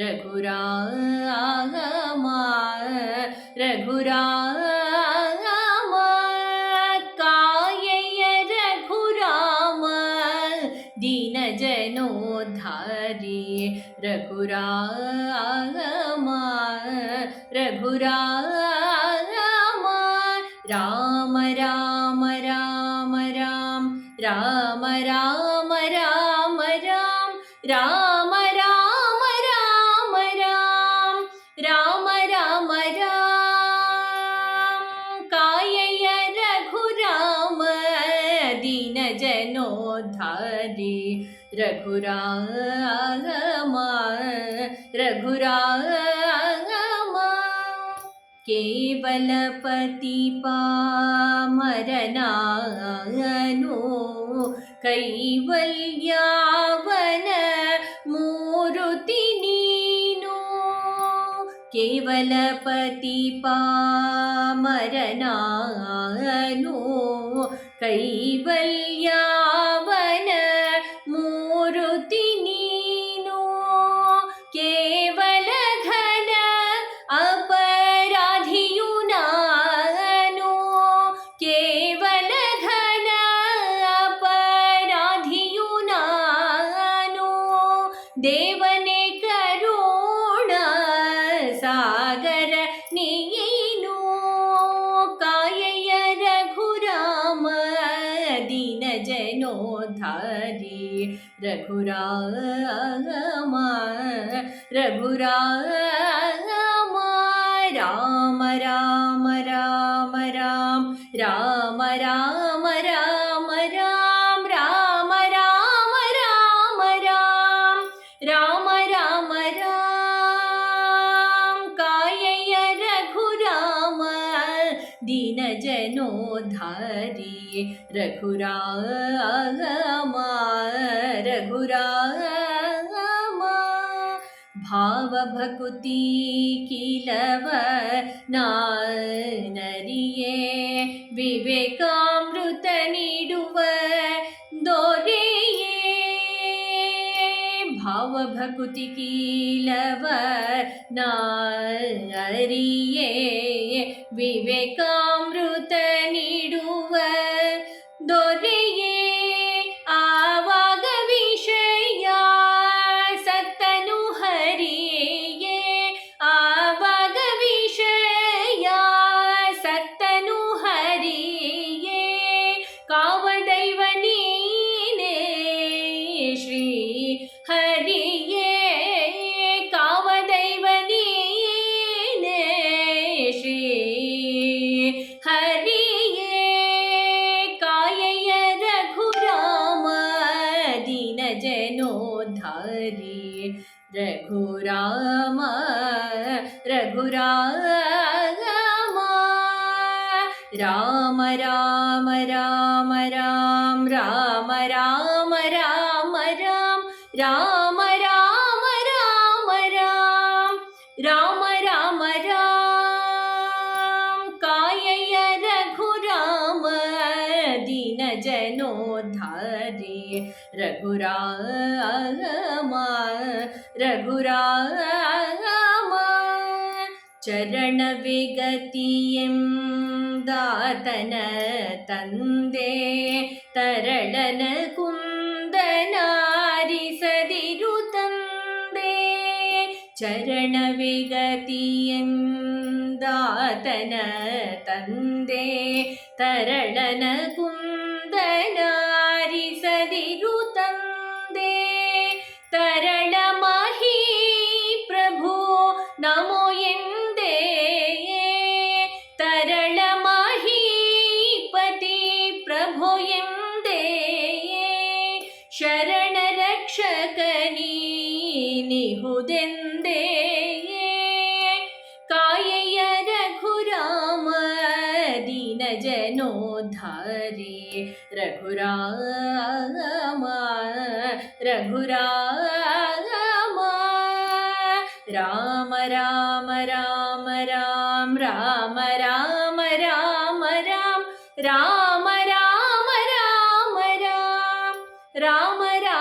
രഘുരാമ രഘുരാമ കായയ രഘുരാമ ദീനജനോദ്ധാരി രഘുരാമ രഘുരാമ രാമ രാമ രാമ രാമ രാമ જેનો ધારી રઘુરામા રઘુરામા કેવલપતિ પામરનાનો કૈવલ્યાવન મૂર્તિ ನೀನು ಕೇವಲ ಪತಿ ಪಾಮರನಾನು ಕೈವಲ್ಯಾವನ ಮೂರುತಿ ನೀನು ಕೇವಲ ಘನ ಅಪರಾಧಿಯು ನಾನು ಕೇವಲ ಘನ ಅಪರಾಧಿಯು ನಾನು ದೇವನೇ ദീനജനോദ്ധാരി രഘുരാമ രഘുരാമ രാമ രാമ രാമ രാം രാമ രാമ രാമ രാം രാമ രാമ രാമ രാം जनों धारिये रघुरामा रघुरामा। भाव भकुति किलव नानरिये विवेका भावभकुतिकीलवर्णारिये विवेकामृतन രഘുരാമ രഘുരാമ രാമ രാമ രാമ രാം രാമ രാമ രഘുരാമ രഘുരാമ ചരണവിഗതിയും ദാതന തന്തേ തരളന കുന്ദനാരി സതിരു തന്തേ ചരണവിഗതിയും ദാതന തന്തേ തരളന കുന്ദനാരി ತೈರು ತಂದೆ, ತರಳ ಮಹಿ ಪ್ರಭು, ನಮೋ ಎಂದೇ ತರಳ ಮಹಿ ಪತಿ ಪ್ರಭು ಎಂದೇ ಶರಣ ರಕ್ಷಕನೀ ನಿಹುದೆಂದ जनोद्धारे रघुरामा रघुरामा राम राम राम राम राम राम राम राम राम राम राम राम राम